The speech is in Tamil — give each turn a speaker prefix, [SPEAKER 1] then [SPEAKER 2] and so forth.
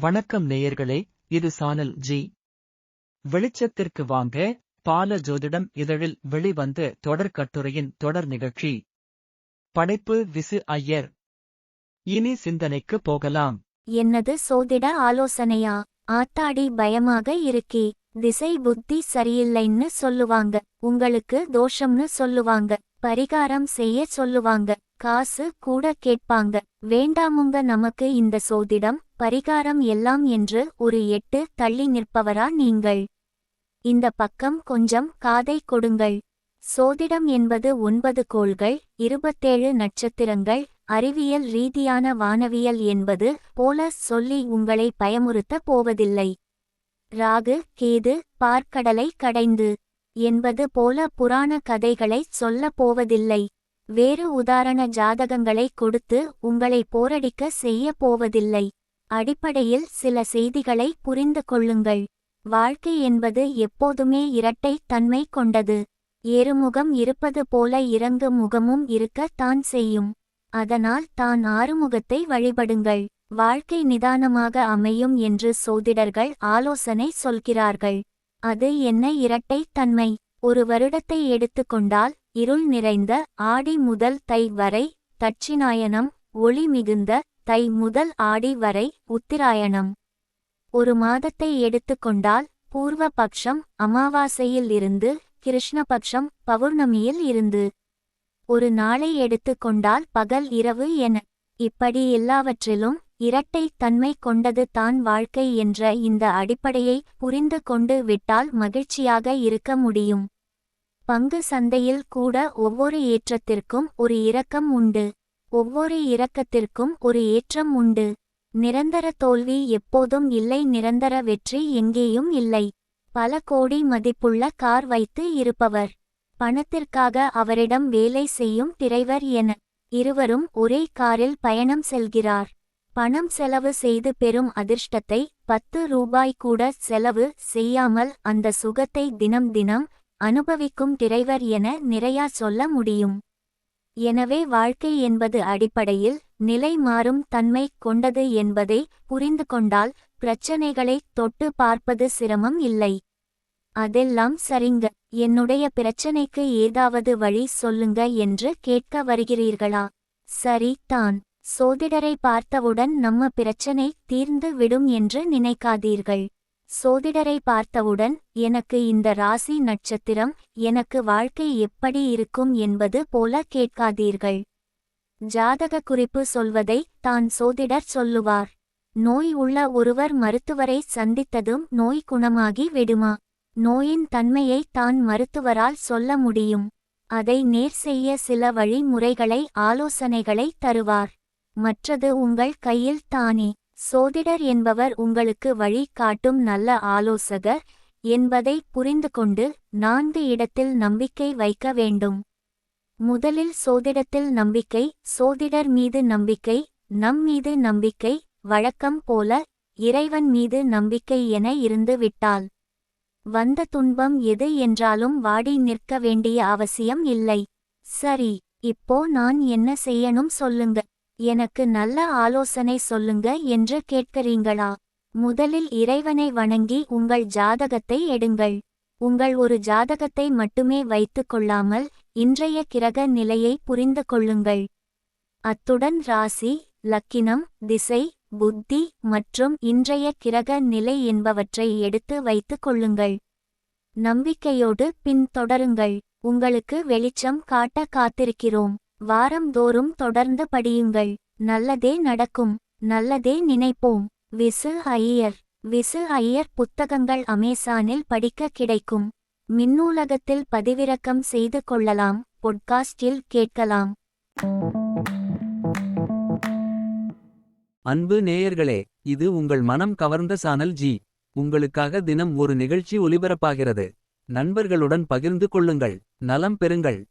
[SPEAKER 1] வணக்கம் நேயர்களே இது சானல் ஜி. வெளிச்சத்திற்கு வாங்க பால ஜோதிடம் இதழில் வெளிவந்த தொடர் கட்டுரையின் தொடர் நிகழ்ச்சி. படைப்பு விசு ஐயர். இனி சிந்தனைக்கு போகலாம்.
[SPEAKER 2] என்னது சோதிட ஆலோசனையா? ஆத்தாடி பயமாக இருக்கே திசை புத்தி சரியில்லைன்னு சொல்லுவாங்க உங்களுக்கு தோஷம்னு சொல்லுவாங்க பரிகாரம் செய்ய சொல்லுவாங்க. காசு கூட கேட்பாங்க. வேண்டாமுங்க நமக்கு இந்த சோதிடம் பரிகாரம் எல்லாம் என்று ஒரு எட்டு தள்ளி நிற்பவரா நீங்கள்? இந்த பக்கம் கொஞ்சம் காதை கொடுங்கள். சோதிடம் என்பது ஒன்பது கோள்கள் இருபத்தேழு நட்சத்திரங்கள் அறிவியல் ரீதியான வானவியல் என்பது போல சொல்லி உங்களை பயமுறுத்த போவதில்லை. ராகு கேது பார்க்கடலை கடைந்து என்பது போல புராண கதைகளைச் சொல்லப் போவதில்லை. வேறு உதாரண ஜாதகங்களை கொடுத்து உங்களை போரடிக்க செய்ய போவதில்லை. அடிப்படையில் சில செய்திகளை புரிந்து கொள்ளுங்கள். வாழ்க்கை என்பது எப்போதுமே இரட்டை தன்மை கொண்டது. ஏறுமுகம் இருப்பது போல இறங்கு முகமும் இருக்க தான் செய்யும். அதனால் தான் ஆறுமுகத்தை வழிபடுங்கள். வாழ்க்கை நிதானமாக அமையும் என்று சோதிடர்கள் ஆலோசனை சொல்கிறார்கள். அது என்ன இரட்டை தன்மை? ஒரு வருடத்தை எடுத்துக்கொண்டால் இருள் நிறைந்த ஆடி முதல் தை வரை தட்சிணாயனம் ஒளி மிகுந்த தை முதல் ஆடி வரை உத்திராயணம் ஒரு மாதத்தை எடுத்துக்கொண்டால் பூர்வ பக்ஷம் அமாவாசையில் இருந்து கிருஷ்ணபக்ஷம் பௌர்ணமியில் இருந்து. ஒரு நாளை எடுத்துக்கொண்டால் பகல் இரவு என. இப்படி எல்லாவற்றிலும் இரட்டை தன்மை கொண்டது தான் வாழ்க்கை என்ற இந்த அடிப்படையை புரிந்து கொண்டு விட்டால் மகிழ்ச்சியாக இருக்க முடியும். பங்கு சந்தையில் கூட ஒவ்வொரு ஏற்றத்திற்கும் ஒரு இரக்கம் உண்டு. ஒவ்வொரு இரக்கத்திற்கும் ஒரு ஏற்றம் உண்டு. நிரந்தர தோல்வி எப்போதும் இல்லை நிரந்தர வெற்றி எங்கேயும் இல்லை. பல கோடி மதிப்புள்ள கார் வைத்து இருப்பவர். பணத்திற்காக அவரிடம் வேலை செய்யும் டிரைவர் என இருவரும் ஒரே காரில் பயணம் செல்கிறார். பணம் செலவு செய்து பெறும் அதிர்ஷ்டத்தை பத்து ரூபாய் கூட செலவு செய்யாமல் அந்த சுகத்தை தினம் தினம் அனுபவிக்கும் டிரைவர் என நிறையா சொல்ல முடியும். எனவே வாழ்க்கை என்பது அடிப்படையில் நிலை மாறும் தன்மை கொண்டது என்பதை புரிந்து கொண்டால் பிரச்சனைகளை தொட்டு பார்ப்பது சிரமம் இல்லை. அதெல்லாம் சரிங்க. என்னுடைய பிரச்சனைக்கு ஏதாவது வழி சொல்லுங்க என்று கேட்க வருகிறீர்களா? சரி தான். சோதிடரை பார்த்தவுடன் நம்ம பிரச்சனை தீர்ந்து விடும் என்று நினைக்காதீர்கள். சோதிடரை பார்த்தவுடன் எனக்கு இந்த ராசி நட்சத்திரம் எனக்கு வாழ்க்கை எப்படி இருக்கும் என்பது போல கேட்காதீர்கள். ஜாதக குறிப்பு சொல்வதை தான் சோதிடர் சொல்லுவார். நோய் உள்ள ஒருவர் மருத்துவரை சந்தித்ததும் நோய் குணமாகி விடுமா? நோயின் தன்மையை தான் மருத்துவரால் சொல்ல முடியும். அதை நேர் செய்ய சில வழிமுறைகளை ஆலோசனைகளை தருவார். மற்றது உங்கள் கையில் தானே. சோதிடர் என்பவர் உங்களுக்கு வழி காட்டும் நல்ல ஆலோசகர் என்பதை புரிந்து கொண்டு நான்கு இடத்தில் நம்பிக்கை வைக்க வேண்டும். முதலில் சோதிடத்தில் நம்பிக்கை சோதிடர் மீது நம்பிக்கை நம் மீது நம்பிக்கை வழக்கம் போல இறைவன் மீது நம்பிக்கை என இருந்து விட்டால். வந்த துன்பம் எது என்றாலும் வாடி நிற்க வேண்டிய அவசியம் இல்லை. சரி இப்போ நான் என்ன செய்யணும் சொல்லுங்க. எனக்கு நல்ல ஆலோசனை சொல்லுங்க என்று கேட்கிறீங்களா? முதலில் இறைவனை வணங்கி உங்கள் ஜாதகத்தை எடுங்கள். உங்கள் ஒரு ஜாதகத்தை மட்டுமே வைத்துக் கொள்ளாமல் இன்றைய கிரக நிலையை புரிந்து கொள்ளுங்கள். அத்துடன் ராசி லக்கினம் திசை புத்தி மற்றும் இன்றைய கிரக நிலை என்பவற்றை எடுத்து வைத்துக் கொள்ளுங்கள். நம்பிக்கையோடு பின் தொடருங்கள் உங்களுக்கு வெளிச்சம் காட்ட காத்திருக்கிறோம். வாரம்தோறும் தொடர்ந்து படியுங்கள். நல்லதே நடக்கும். நல்லதே நினைப்போம். விசு ஐயர். விசு ஐயர் புத்தகங்கள் அமேசானில் படிக்க கிடைக்கும். மின்னூலகத்தில் பதிவிறக்கம் செய்து கொள்ளலாம். பொட்காஸ்டில் கேட்கலாம்.
[SPEAKER 3] அன்பு நேயர்களே இது உங்கள் மனம் கவர்ந்த சானல் ஜி. உங்களுக்காக தினம் ஒரு நிகழ்ச்சி ஒலிபரப்பாகிறது. நண்பர்களுடன் பகிர்ந்து கொள்ளுங்கள். நலம் பெறுங்கள்.